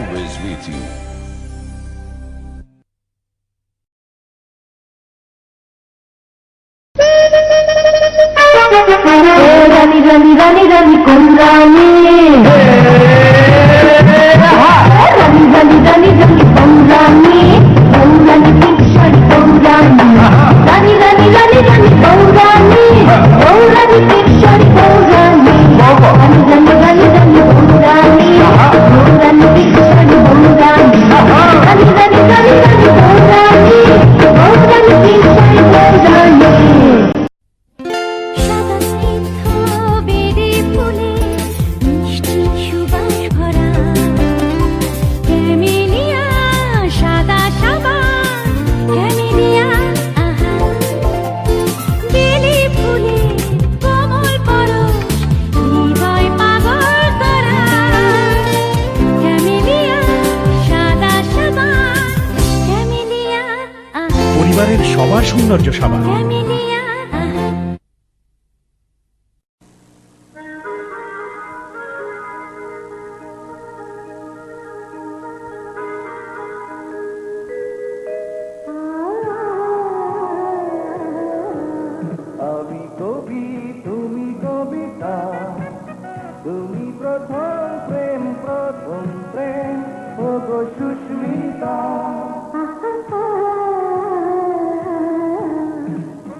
always with you.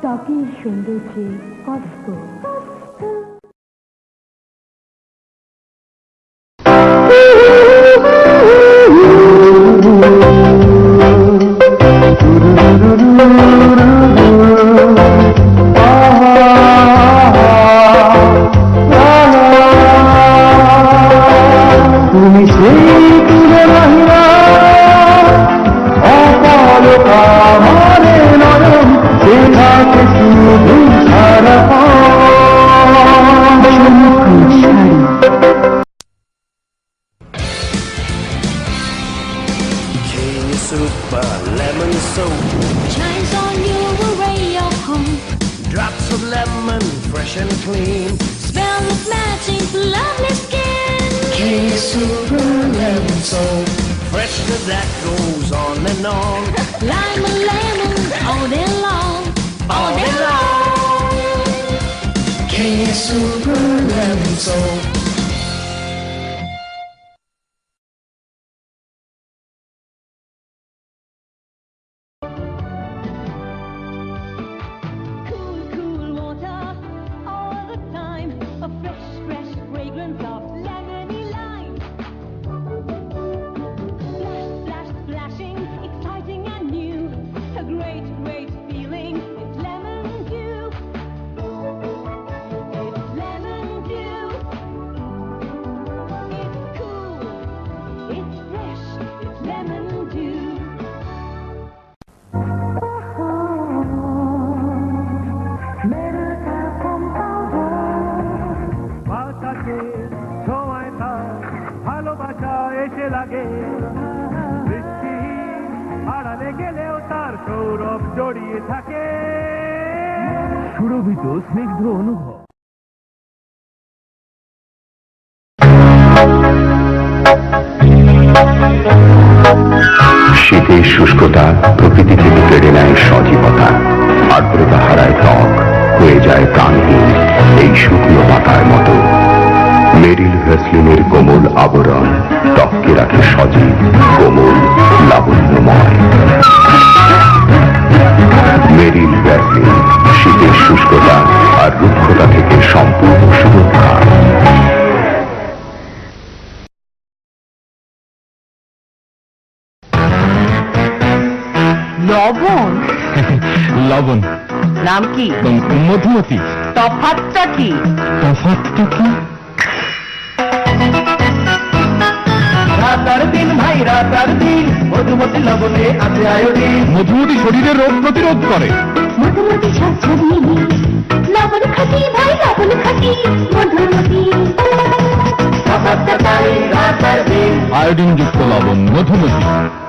ত্বকের সৌন্দর্যে কষ্ট। Fresh and clean. Smell of matching lovely skin. King Super Lemon Soap. Freshness that goes on and on. Lime and lemon all day long. All day long. King Super Lemon Soap. বৃষ্টি আড়ালে গেলেও তার সৌরভ জড়িয়ে থাকে। সুরভিত স্নিগ্ধ অনুভব। মেরিল ভ্যাসলিনের কোমল আবরণ ত্বককে রাখে সজীব কোমল লাবণ্যময়। মেরিল ভ্যাসলিন শীতের শুষ্কতা আর রুক্ষতা থেকে সম্পূর্ণ সুরক্ষা। লবণ? লবণ। নাম কি? মধুমতি। তফাতটা কি? তফাৎটা কি? রাতার দিন ভাই রাতার দিন মধুমতি লবণে আছে আয়োডিন। মধুমতি শরীরের রোগ প্রতিরোধ করে। মধুমতি সাজনি লবণ খাটি ভাই লবণ খাটি মধুমতি। আয়োডিন যুক্ত লবণ মধুমতি।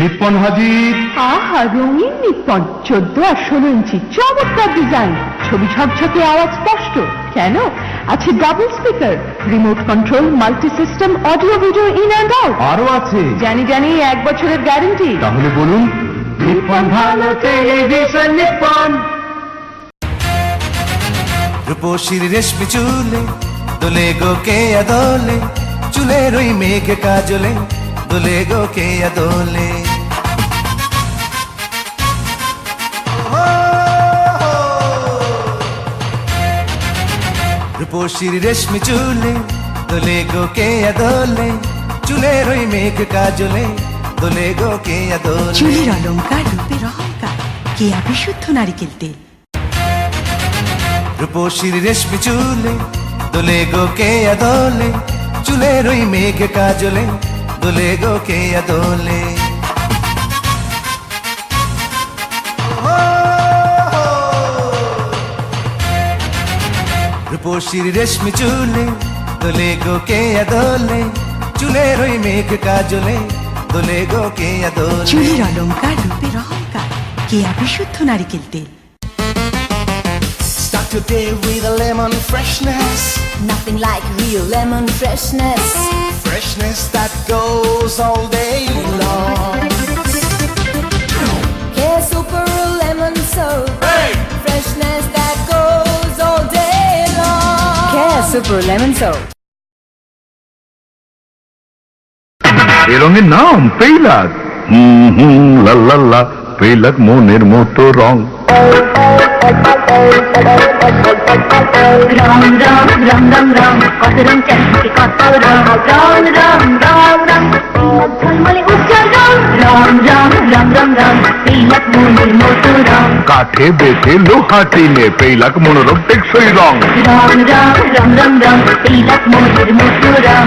নিপ্পন হাজির। আহা রঙিন নিপন চোদ্দ আর ষোলো ইঞ্চি চমৎকার ডিজাইন ছবি ঝকঝকে আওয়াজ স্পষ্ট। কেন? আছে double speaker remote control multi system audio video in and out আরও আছে। জানি জানি এক বছরের গ্যারেন্টি তাহলে বলুন নিপ্পন ভালো টেলিভিশন নিপ্পন। রূপসীর রেশমি চুলে দোলে গো কে আদোলে চুলের ওই মেঘ কাজলে দোলে গো কে আদোলে। রূপসীর রেশমি চুলে দোলে গো কে আদোলে? চুলের ওই মেঘ কাজলে দোলে গো কে আদোলে? চুলের অলঙ্কার রূপের অহংকার কেয়া বিশুদ্ধ নারিকেল তেল রূপসীর রেশমি চুলে দোলে গো কে আদোলে? চুলের ওই মেঘ কাজলে দোলে গো কে আদোলে? রূপসীর রেশমি চুলে দোলে গো কে আদোলে চুলের ওই মেঘ কাজলে দোলে গো কে আদোলে চুলের অলঙ্কার রূপের অহংকার কেয়া বিশুদ্ধ নারিকেল তেল Start your day with a lemon freshness Nothing like real lemon freshness. Freshness that goes all day long. Super Lemon Soap. এ রঙের নাম পেইলাক হুম হুম লাল্লাল্লা পেইলাক মনের মতো রং রং রং রং রং রং কত রং চারদিকে কত রং রং রং রং রং ঝলমলে উজ্জ্বল রং রং রং রং রং রং তিলক মনের মতো রং কাঠে বেঁধে লোহা টিনে পেইলাক মনোরম টেকসই রং। রং রং রং রং রং তিলক মনের মতো রং।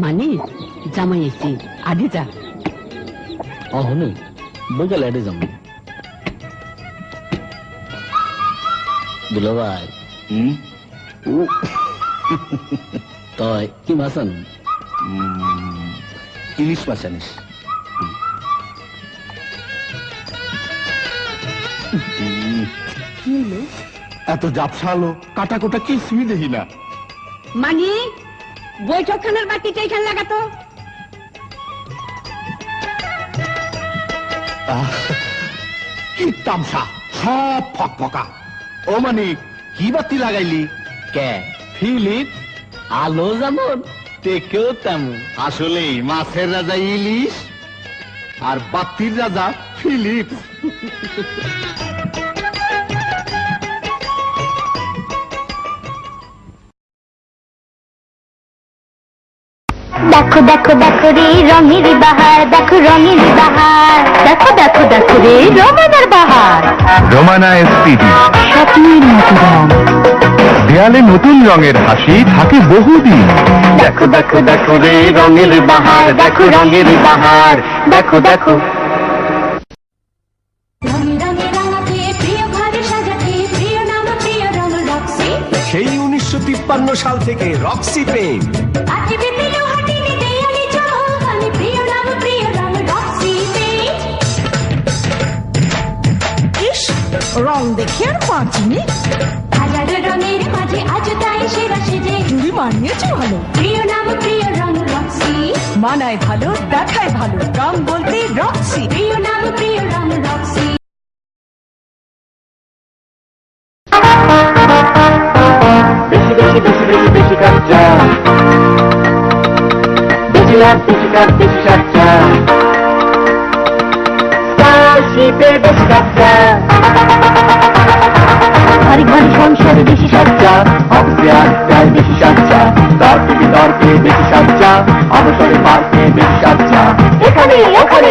मानी जमा यायची आधी जा. अहो नाही बघा लाडे जमून दुलाबाय. तय की भाषा এত জাপসালো কাটা কোটা কিছুই দেখি না। মানি বৈঠকখানার বাতিটা এখানে লাগাতো কি তামসা সব ফক ফকা ও মানিক কি বাতি লাগাইলি? কে? ফিলিপ। আলো যেমন তেকেও তেমন। আসলে মাছের রাজা ইলিশ আর বাতির রাজা ফিলিপ। দেখো দেখো দেখো রে রঙের বাহার দেখো রঙের বাহার। দেখো দেখো দেখো রে রমণের বাহার। রোমানা এসপিডি। স্বপ্নের মতো রং। দেয়ালে নতুন রঙের হাসি থাকে বহুদিন। দেখো দেখো দেখো রে রঙের বাহার দেখো রঙের বাহার দেখো দেখো। রঙে রঙে রাঙাতে প্রিয় ঘরে সাজাতে প্রিয় নাম প্রিয় রঙ রক্সি। সেই উনিশশো তিপ্পান্ন সাল থেকে রক্সি পেইন্ট রং দেখে আর বাঁচিনি হাজারো রঙের মাঝে আজ তাই সেরা সেজে চুড়ি মানিয়েছে ভালো। প্রিয় নাম প্রিয় রং রক্সি। মানায় ভালো দেখায় ভালো। রং বলতে রক্সি। প্রিয় নাম প্রিয় রং রক্সি। বেশি বেশি বেশি বেশি বেশি কাজ খরচা ঘরে ঘরে সংসারে বেশি খরচা অফিসে আজকাল বেশি সাচ্চা তর্কে বিতর্কে বেশি সাচ্চা অবসরে পার্কে বেশি সাচ্চা এখানে এখানে।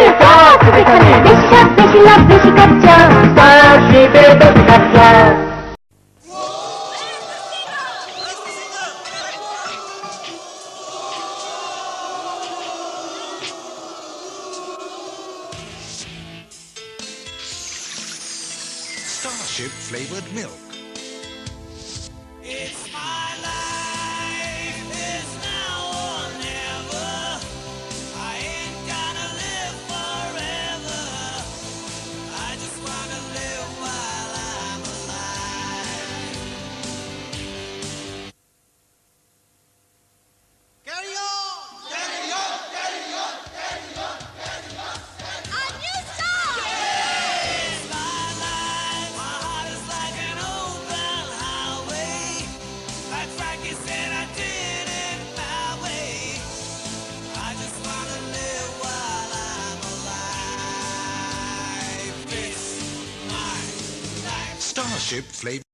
Starship flavored.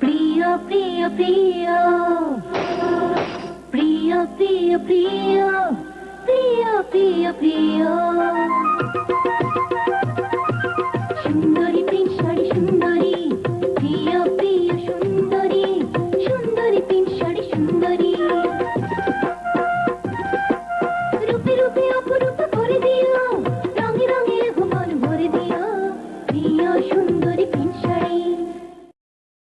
প্রিয় প্রিয় প্রিয় প্রিয় প্রিয় প্রিয় প্রিয় প্রিয় প্রিয়